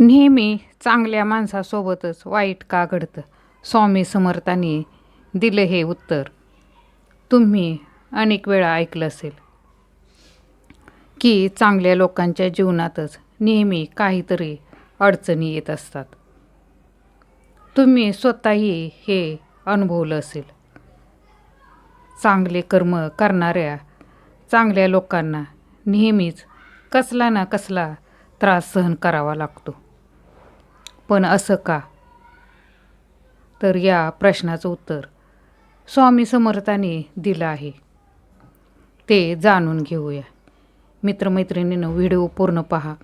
नेहमी चांगल्या माणसासोबतच वाईट का घडतं? स्वामी समर्थांनी दिलं हे उत्तर. तुम्ही अनेक वेळा ऐकलं असेल की चांगल्या लोकांच्या जीवनातच नेहमी काहीतरी अडचणी येत असतात. तुम्ही स्वतःही हे अनुभवलं असेल. चांगले कर्म करणाऱ्या चांगल्या लोकांना नेहमीच कसला ना कसला त्रास सहन करावा लागतो. पण असं का? तर या प्रश्नाचं उत्तर स्वामी समर्थाने दिलं आहे. ते जाणून घेऊया. मित्रमैत्रिणीनं व्हिडिओ पूर्ण पहा.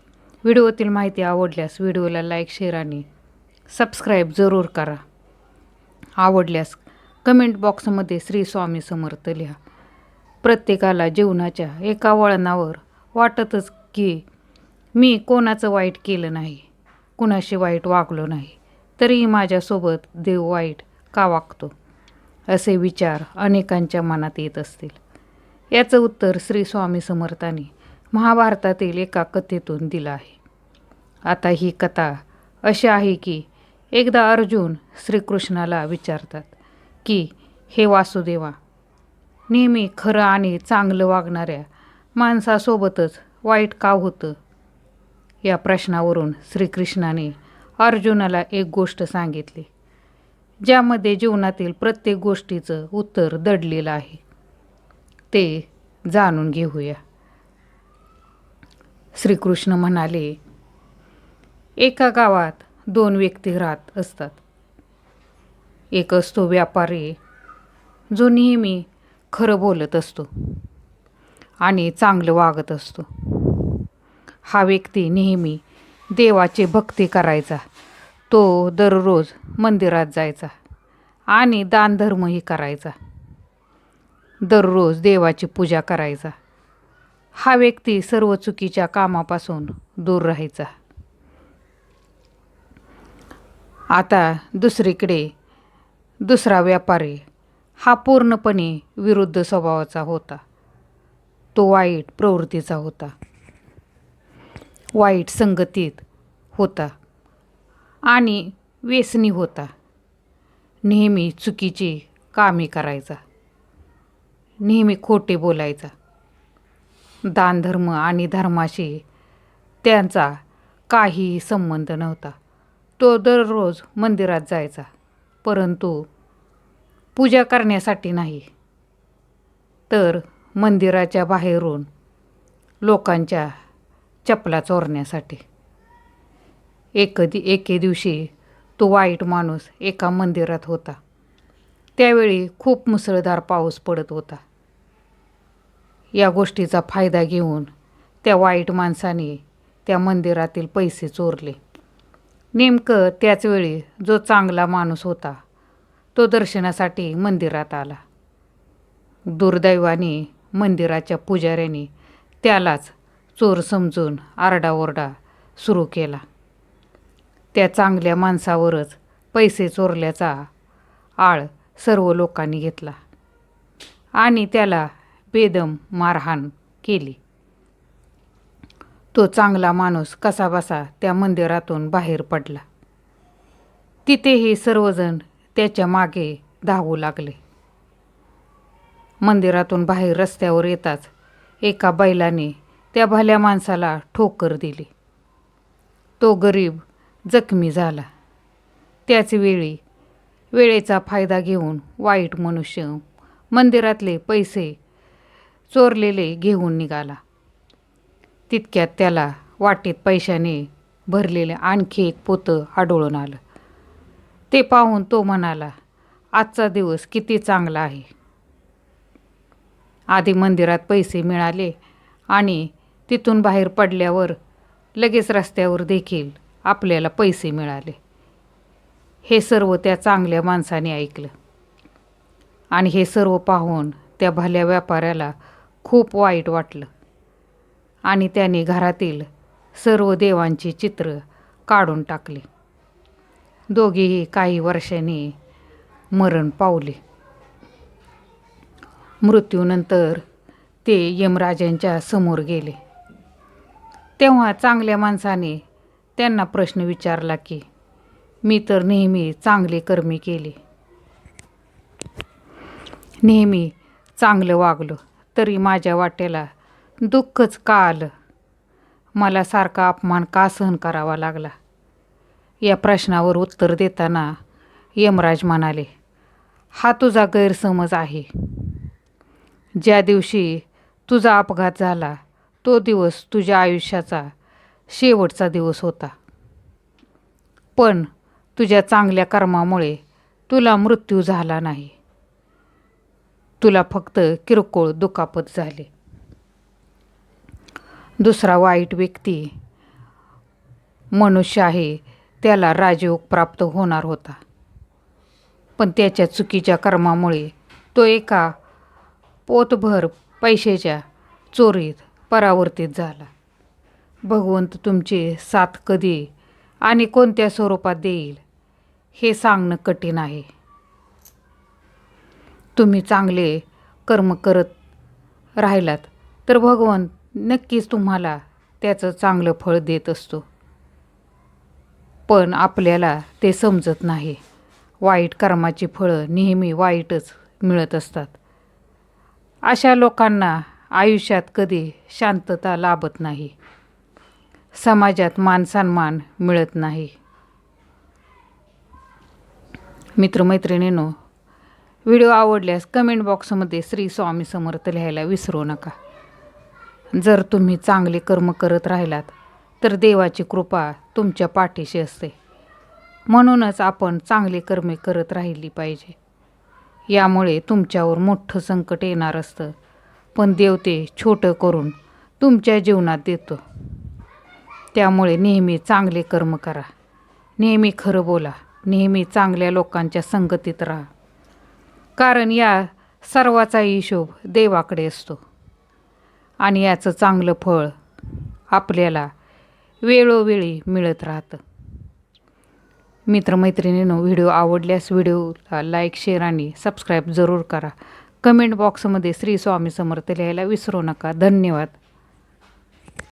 व्हिडिओतील माहिती आवडल्यास व्हिडिओला लाईक शेअर आणि सबस्क्राईब जरूर करा. आवडल्यास कमेंट बॉक्समध्ये श्री स्वामी समर्थ लिहा. प्रत्येकाला जीवनाच्या एका वळणावर वाटतच की मी कोणाचं वाईट केलं नाही. कुणाशी वाईट वागलो नाही तरीही माझ्यासोबत देव वाईट का वागतो? असे विचार अनेकांच्या मनात येत असतील. याचं उत्तर श्री स्वामी समर्थांनी महाभारतातील एका कथेतून दिलं आहे. आता ही कथा अशी आहे की एकदा अर्जुन श्रीकृष्णाला विचारतात की हे वासुदेवा नेहमी खरं आणि चांगलं वागणाऱ्या माणसासोबतच वाईट का होतं? या प्रश्नावरून श्रीकृष्णाने अर्जुनाला एक गोष्ट सांगितली ज्यामध्ये जीवनातील प्रत्येक गोष्टीचं उत्तर दडलेलं आहे. ते जाणून घेऊया. श्रीकृष्ण म्हणाले एका गावात दोन व्यक्ती राहत असतात. एक असतो व्यापारी जो नेहमी खरं बोलत असतो आणि चांगलं वागत असतो. हा व्यक्ती नेहमी देवाची भक्ती करायचा. तो दररोज मंदिरात जायचा आणि दानधर्मही करायचा. दररोज देवाची पूजा करायचा. हा व्यक्ती सर्व चुकीच्या कामापासून दूर राहायचा. आता दुसरीकडे दुसरा व्यापारी हा पूर्णपणे विरुद्ध स्वभावाचा होता. तो वाईट प्रवृत्तीचा होता. वाईट संगतीत होता आणि व्यसनी होता. नेहमी चुकीची कामे करायचा. नेहमी खोटे बोलायचा. दानधर्म आणि धर्माशी त्यांचा काहीही संबंध नव्हता. तो दररोज मंदिरात जायचा परंतु पूजा करण्यासाठी नाही. तर मंदिराच्या बाहेरून लोकांच्या चपला चोरण्यासाठी. एक दि एके दिवशी तो वाईट माणूस एका मंदिरात होता. त्यावेळी खूप मुसळधार पाऊस पडत होता. या गोष्टीचा फायदा घेऊन त्या वाईट माणसाने त्या मंदिरातील पैसे चोरले. नेमकं त्याचवेळी जो चांगला माणूस होता तो दर्शनासाठी मंदिरात आला. दुर्दैवाने मंदिराच्या पुजाऱ्याने त्यालाच चोर समजून आरडाओरडा सुरू केला. त्या चांगल्या माणसावरच पैसे चोरल्याचा आळ सर्व लोकांनी घेतला आणि त्याला बेदम मारहाण केली. तो चांगला माणूस कसाबसा त्या मंदिरातून बाहेर पडला. तिथेही सर्वजण त्याच्यामागे धावू लागले. मंदिरातून बाहेर रस्त्यावर येताच एका बैलाने त्या भल्या माणसाला ठोकर दिली. तो गरीब जखमी झाला. त्याच वेळी वेळेचा फायदा घेऊन वाईट मनुष्य मंदिरातले पैसे चोरलेले घेऊन निघाला. तितक्यात त्याला वाटेत पैशाने भरलेले आणखी एक पोतं आढळून आलं. ते पाहून तो म्हणाला आजचा दिवस किती चांगला आहे. आधी मंदिरात पैसे मिळाले आणि तिथून बाहेर पडल्यावर लगेच रस्त्यावर देखील आपल्याला पैसे मिळाले. हे सर्व त्या चांगल्या माणसाने ऐकलं. आणि हे सर्व पाहून त्या भल्या व्यापाऱ्याला खूप वाईट वाटलं. आणि त्याने घरातील सर्व देवांची चित्र काढून टाकले. दोघेही काही वर्षांनी मरण पावले. मृत्यूनंतर ते यमराजांच्या समोर गेले. तेव्हा चांगल्या माणसाने त्यांना प्रश्न विचारला की मी तर नेहमी चांगले कर्मी केले. नेहमी चांगलं वागलो तरी माझ्या वाट्याला दुःखच का आलं? मला सारखा अपमान का सहन करावा लागला? या प्रश्नावर उत्तर देताना यमराज म्हणाले हा तुझा गैरसमज आहे. ज्या दिवशी तुझा अपघात झाला तो दिवस तुझ्या आयुष्याचा शेवटचा दिवस होता. पण तुझ्या चांगल्या कर्मामुळे तुला मृत्यू झाला नाही. तुला फक्त किरकोळ दुखापत झाली. दुसरा वाईट व्यक्ती मनुष्य आहे त्याला राजयोग प्राप्त होणार होता. पण त्याच्या चुकीच्या कर्मामुळे तो एका पोतभर पैशाच्या चोरीत परावर्तित झाला. भगवंत तुमची साथ कधी आणि कोणत्या स्वरूपात देईल हे सांगणं कठीण आहे. तुम्ही चांगले कर्म करत राहिलात तर भगवंत नक्कीच तुम्हाला त्याचं चांगलं फळ देत असतो. पण आपल्याला ते समजत नाही. वाईट कर्माची फळं नेहमी वाईटच मिळत असतात. अशा लोकांना आयुष्यात कधी शांतता लाभत नाही. समाजात मानसन्मान मिळत नाही. मित्रमैत्रिणींनो व्हिडिओ आवडल्यास कमेंट बॉक्समध्ये श्री स्वामी समर्थ लिहायला विसरू नका. जर तुम्ही चांगले कर्म करत राहिलात तर देवाची कृपा तुमच्या पाठीशी असते. म्हणूनच आपण चांगली कर्मे करत राहिली पाहिजे. यामुळे तुमच्यावर मोठं संकट येणार असतं. पण देव ते छोटं करून तुमच्या जीवनात देतो. त्यामुळे नेहमी चांगले कर्म करा. नेहमी खरं बोला. नेहमी चांगल्या लोकांच्या संगतीत राहा. कारण या सर्वाचा हिशोब देवाकडे असतो. आणि याचं चांगलं फळ आपल्याला वेळोवेळी मिळत राहतं. मित्रमैत्रिणींनो व्हिडिओ आवडल्यास व्हिडिओला लाईक शेअर आणि सबस्क्राईब जरूर करा. कमेंट बॉक्समध्ये श्री स्वामी समर्थ लिहायला विसरू नका. धन्यवाद.